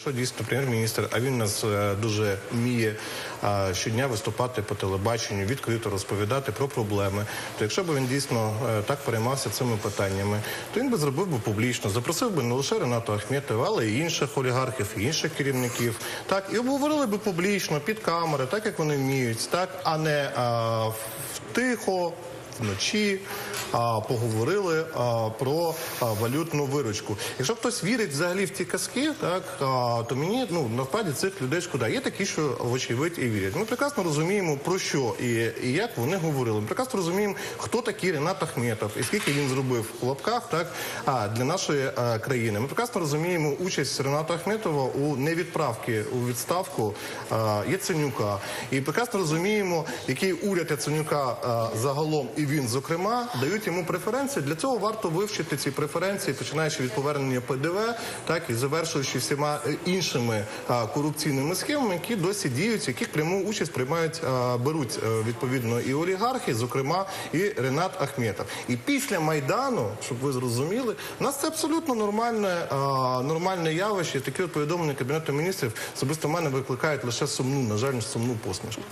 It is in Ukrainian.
Що дійсно прем'єр-міністр, а він нас е, дуже вміє щодня виступати по телебаченню, відкрито розповідати про проблеми. То якщо б він дійсно е, так переймався цими питаннями, то він би зробив би публічно, запросив би не лише Ренату Ахметова, але й інших олігархів, інших керівників. Так і обговорили би публічно під камери, так як вони вміють, так а не е, в- тихо. Вночі а, поговорили а, про а, валютну виручку. Якщо хтось вірить взагалі в ці казки, так а, то мені ну навпаді цих людей шкода. Є такі, що вочевидь і вірять. Ми прекрасно розуміємо про що і, і як вони говорили. Ми прекрасно розуміємо, хто такий Ренат Ахметов і скільки він зробив в лапках, так а для нашої а, країни. Ми прекрасно розуміємо участь Рената Ахметова у невідправки у відставку а, Яценюка. І прекрасно розуміємо, який уряд Яценюка а, загалом і він, зокрема, дають йому преференції. Для цього варто вивчити ці преференції, починаючи від повернення ПДВ, так і завершуючи всіма е, іншими а, корупційними схемами, які досі діють, яких пряму участь приймають, а, беруть е, відповідно і олігархи, зокрема і Ренат Ахметов. І після майдану, щоб ви зрозуміли, у нас це абсолютно нормальне, а, нормальне явище. Такі от повідомлення кабінету міністрів особисто в мене викликають лише сумну, на жаль, сумну посмішку.